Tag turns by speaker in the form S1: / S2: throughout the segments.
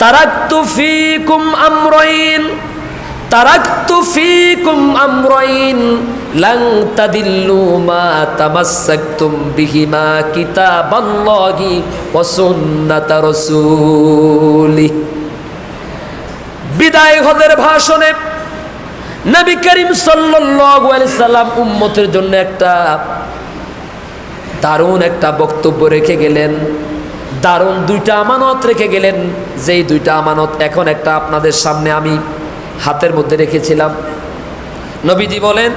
S1: তারাক্তু ফিকুম আমরাইন, তারাক্তু ফিকুম আমরাইন, lung তাদিল্লু মা বিদায় ভাষণে নবী করিম সাল্লাম উম্মতের জন্য একটা দারুণ একটা বক্তব্য রেখে গেলেন। দারুণ দুইটা আমানত রেখে গেলেন। যেই দুইটা আমানত এখন একটা আপনাদের সামনে আমি হাতের মধ্যে রেখেছিলাম। নবীজি বলেন,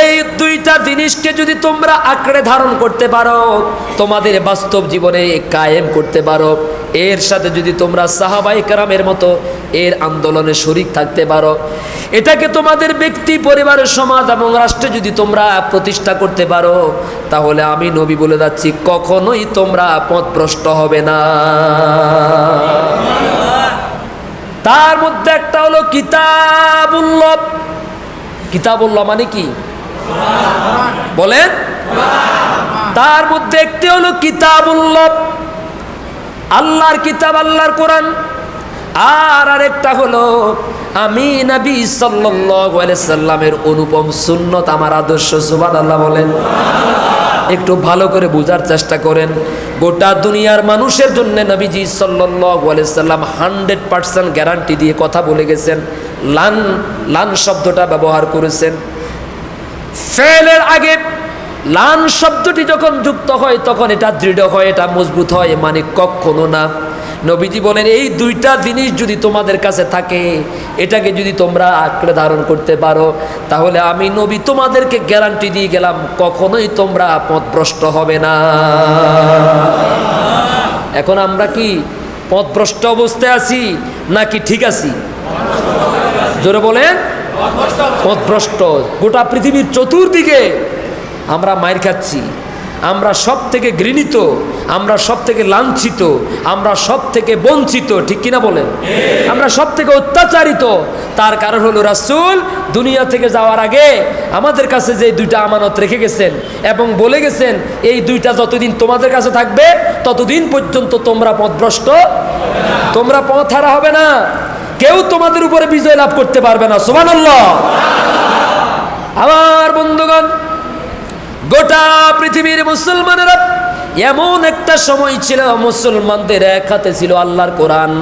S1: এই দুইটা জিনিসকে যদি তোমরা আঁকড়ে ধারণ করতে পারো, তোমাদের বাস্তব জীবনে কায়েম করতে পারো। এর সাথে যদি তোমরা সাহাবাই কারামের মতো এর আন্দোলনে শরিক থাকতে পারো, এটাকে তোমাদের ব্যক্তি, পরিবারের সমাজ এবং রাষ্ট্রে যদি তোমরা প্রতিষ্ঠা করতে পারো, তাহলে আমি নবী বলে যাচ্ছি, কখনোই তোমরা পথভ্রষ্ট হবে না। তার মধ্যে একটা হলো কিতাবুল্লভ কিতাবুল্লাহ মানে কি? বলেন। তার মধ্যে একটি হলো কিতাবুল্লভ আল্লাহর কিতাব, আল্লাহর কোরআন। আর আরেকটা হলো, আমি নবী সাল্লামের অনুপম সুন্নত, আমার আদর্শ সুবাদ আল্লাহ বলেন। একটু ভালো করে বোঝার চেষ্টা করেন। গোটা দুনিয়ার মানুষের জন্য নবীজি সাল্লাম হান্ড্রেড পার্সেন্ট গ্যারান্টি দিয়ে কথা বলে গেছেন। লান লান শব্দটা ব্যবহার করেছেন। ফেলের আগে লান শব্দটি যখন যুক্ত হয়, তখন এটা দৃঢ় হয়, এটা মজবুত হয় মানে কখনো না। নবীজি বলেন, এই দুইটা জিনিস যদি তোমাদের কাছে থাকে, এটাকে যদি তোমরা আঁকড়ে ধারণ করতে পারো, তাহলে আমি নবী তোমাদেরকে গ্যারান্টি দিয়ে গেলাম, কখনোই তোমরা পথভ্রষ্ট হবে না। এখন আমরা কি পথভ্রষ্ট অবস্থায় আছি, নাকি ঠিক আছি? জোরে বলেন, পথভ্রষ্ট। গোটা পৃথিবীর চতুর্দিকে আমরা মায়ের খাচ্ছি, আমরা সব থেকে ঘৃণিত, আমরা সব থেকে লাঞ্ছিত, আমরা সব থেকে বঞ্চিত, ঠিক কিনা বলেন? আমরা সব থেকে অত্যাচারিত। তার কারণ হলো রাসূল দুনিয়া থেকে যাওয়ার আগে আমাদের কাছে যে দুইটা আমানত রেখে গেছেন এবং বলে গেছেন, এই দুইটা যতদিন তোমাদের কাছে থাকবে, ততদিন পর্যন্ত তোমরা পথভ্রষ্ট, তোমরা পথ হারা হবে না। কেউ তোমাদের উপরে বিজয় লাভ করতে পারবে না। সুবহানাল্লাহ আমার বন্ধুগণ গোটা পৃথিবীর মুসলমানেরা এমন একটা সময় ছিল, মুসলমানদের এক হাতে ছিল আল্লাহর কোরআন,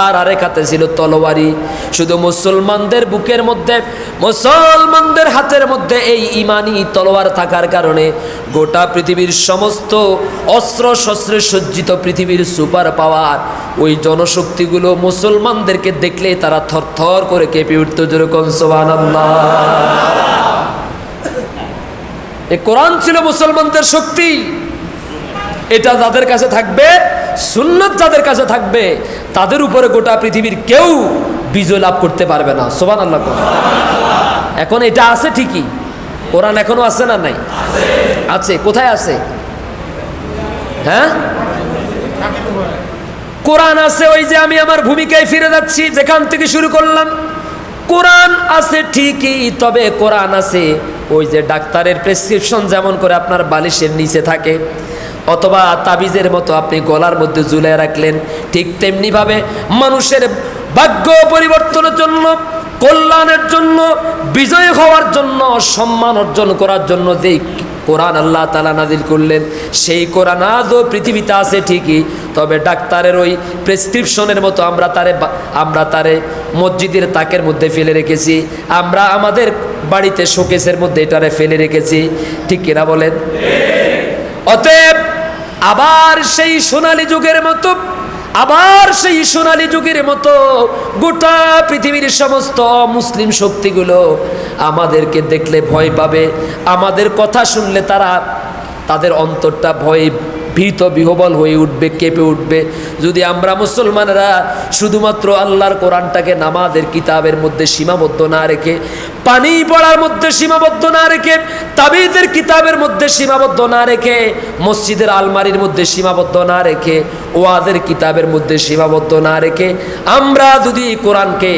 S1: আর আরেক হাতে ছিল তলোয়ারি। শুধু মুসলমানদের বুকের মধ্যে, মুসলমানদের হাতের মধ্যে এই ইমানি তলোয়ার থাকার কারণে গোটা পৃথিবীর সমস্ত অস্ত্র শস্ত্রে সজ্জিত পৃথিবীর সুপার পাওয়ার, ওই জনশক্তিগুলো মুসলমানদেরকে দেখলে তারা থরথর করে কেঁপে উঠত। যেরকম সোবানাল্লাহ এ কোরআন ছিল মুসলমানদের শক্তি। এটা যাদের কাছে থাকবে, সুন্নত যাদের কাছে থাকবে। তাদের উপরে গোটা পৃথিবীর কেউ বিজয় লাভ করতে পারবে না। সোবান আল্লাহ এখন এটা আছে ঠিকই। কোরআন এখনও আছে না নাই? আছে। কোথায় আছে? হ্যাঁ? কোরআন আছে ওই যে আমি আমার ভূমিকায় ফিরে যাচ্ছি, যেখান থেকে শুরু করলাম। কোরআন আছে ঠিকই, তবে কোরআন আছে ওই যে ডাক্তারের প্রেসক্রিপশন যেমন করে আপনার বালিশের নিচে থাকে, অথবা তাবিজের মতো আপনি গলার মধ্যে ঝুলে রাখলেন, ঠিক তেমনিভাবে মানুষের ভাগ্য পরিবর্তনের জন্য, কল্যাণের জন্য, বিজয় হওয়ার জন্য, সম্মান অর্জন করার জন্য যেই কোরআন আল্লাহ তালা নাজিল করলেন, সেই কোরআন আজও পৃথিবীতে আছে ঠিকই তবে ডাক্তারের ওই প্রেসক্রিপশনের মতো আমরা তারে আমরা তারে মসজিদের তাকের মধ্যে ফেলে রেখেছি। আমরা আমাদের বাড়িতে শোকেসের মধ্যে এটারে ফেলে রেখেছি। ঠিক কিনা বলেন? অতএব আবার সেই সোনালী যুগের মতো, আবার সেই সোনালী যুগের মতো গোটা পৃথিবীর সমস্ত মুসলিম শক্তিগুলো আমাদেরকে দেখলে ভয় পাবে। আমাদের কথা শুনলে তারা তাদের অন্তরটা ভয়ে ভীত বিহবল হয়ে উঠবে, কেঁপে উঠবে। যদি আমরা মুসলমানরা শুধুমাত্র আল্লাহর কোরআনটাকে নামাজের কিতাবের মধ্যে সীমাবদ্ধ না রেখে পানি পড়ার মধ্যে সীমাবদ্ধ না রেখে, তাবিজের কিতাবের মধ্যে সীমাবদ্ধ না রেখে, মসজিদের আলমারির মধ্যে সীমাবদ্ধ না রেখে ওয়াদের কিতাবের মধ্যে সীমাবদ্ধ না রেখে, আমরা যদি কোরআনকে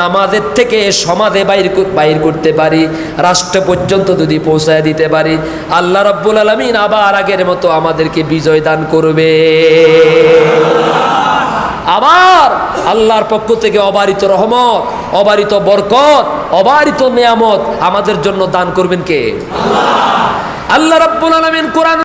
S1: নামাজের থেকে সমাজে বাইর বাইর করতে পারি, রাষ্ট্র পর্যন্ত যদি পৌঁছায় দিতে পারি, আল্লাহ রব্বুল আলমিন আবার আগের মতো আমাদেরকে বিজয় দান করবে। আবার আল্লাহর পক্ষ থেকে অবারিত রহমত, অবারিত বরকত, অবারিত নেয়ামত আমাদের জন্য দান করবেন কে? আল্লাহ রব্বুল আলমিন কোরআন